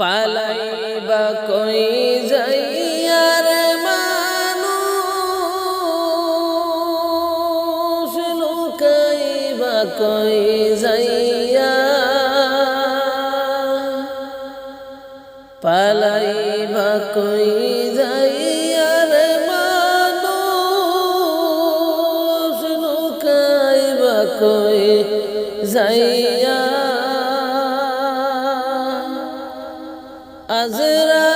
পালাইবা কই যাইয়ার মানুষ লুকাইবা কই যাইয়া। পালাইবা কই যাইয়ার মানুষ লুকাইবা কই যাইয়া। আজরাইল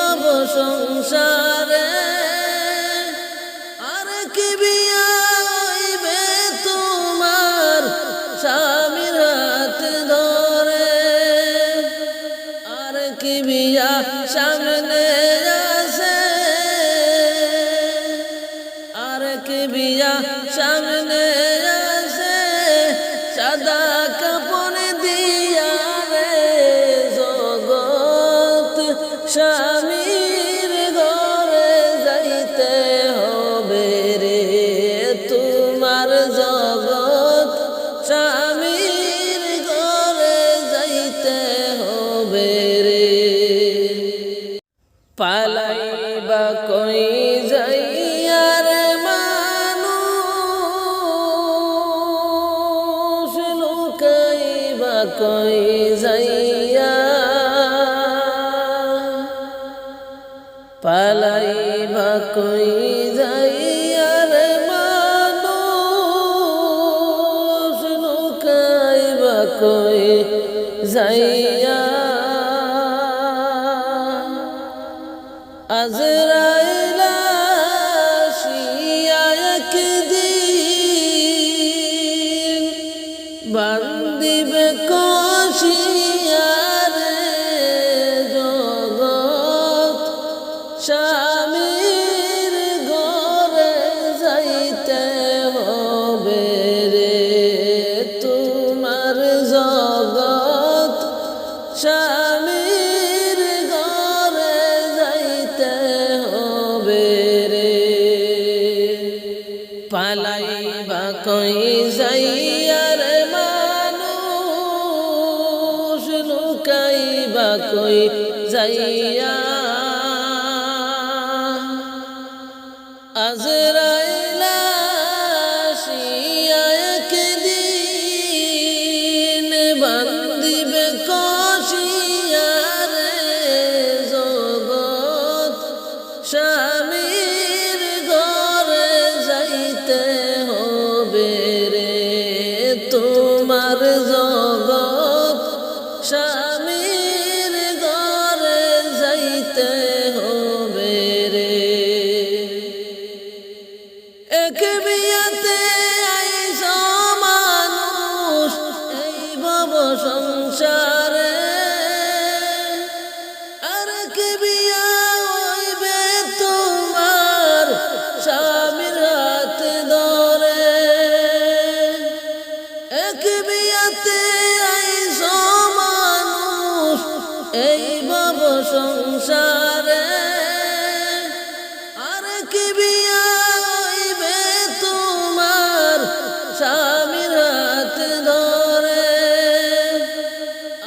ভব সংসারে। আর কি বিয়া হইবে তোমার স্বামীর হাত ধরে? আর কি বিয়া সামনে আর কি বিয়া সামনে তোমার জগৎ স্বামীর ঘরে যাইতে হবে রে। পালাইবা কই মানুষ? লুকাইবা কই যাইয়া? পালাইবা কই যাইয়া আজরাইল আসিয়া একদিন বান্দিবে কষিয়ারে জগৎ স্বামীর পালাইবা কই যাইয়ার মানুষ লুকাইবা কই যাইয়া তোমার জগৎ সংসারে আর কি বিয়া হইবে তোমার স্বামীর হাত ধরে?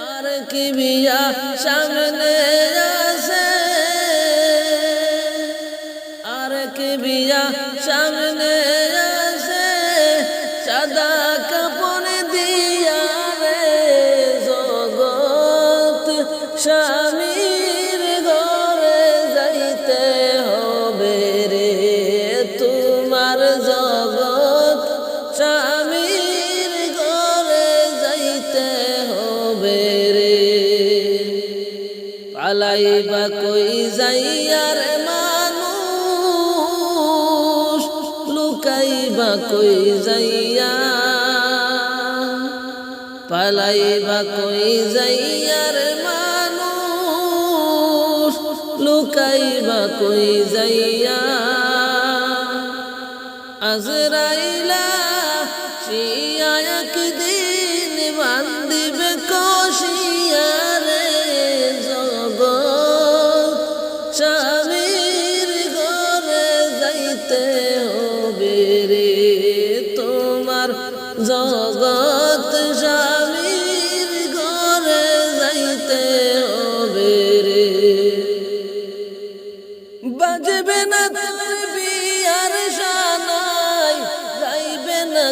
আর কি বিয়া সামনে আছে? আর কি বিয়া সামনে যাইয়ার মানুষ লুকাইবা কই যাইয়া? পালাইবা কই যাইয়ার মানুষ লুকাইবা কই যাইয়া? আজরাইলা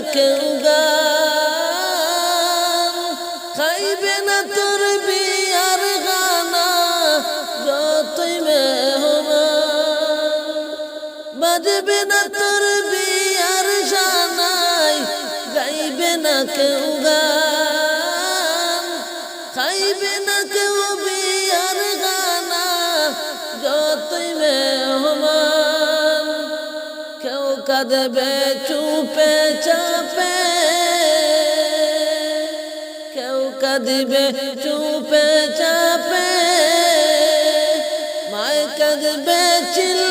গাইবে না কেউ গান খাইবে না তোর বিয়ার গানা, যতই মেহমান। বাজবে না তোর বিয়ার সানাই গাইবে না কেউ কাঁদবে চুপে চাপে। কেউ কাঁদবে চুপে চাপে। মায় কাঁদবে চিল্লাইয়া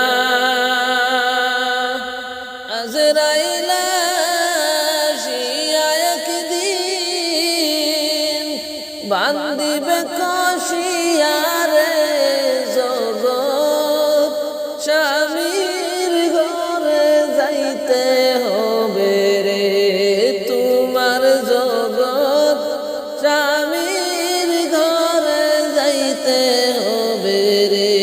স্বামীর ঘরে যাইতে হবে রে।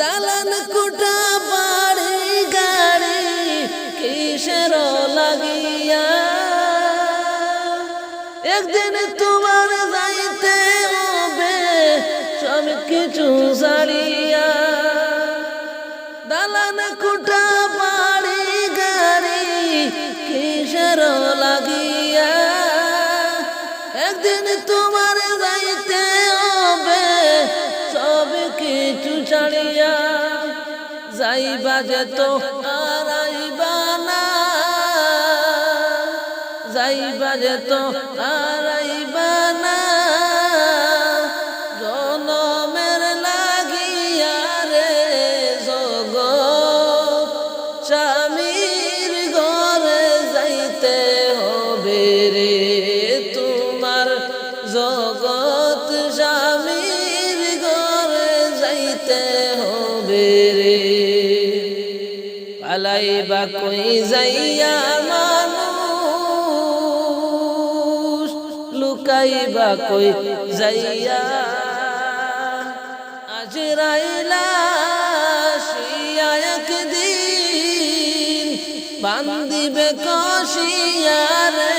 দালান কুটা বাড়ি গাড়ি কিসের লাগিয়া? একদিন তোমার যাইবা যে তো আর আইবা না যাইবা যে তো আর যাইয়া মানুষ লুকাইবা কই যাইয়া? আজ রাইলা একদিন বান্দিবে কশিয়ারে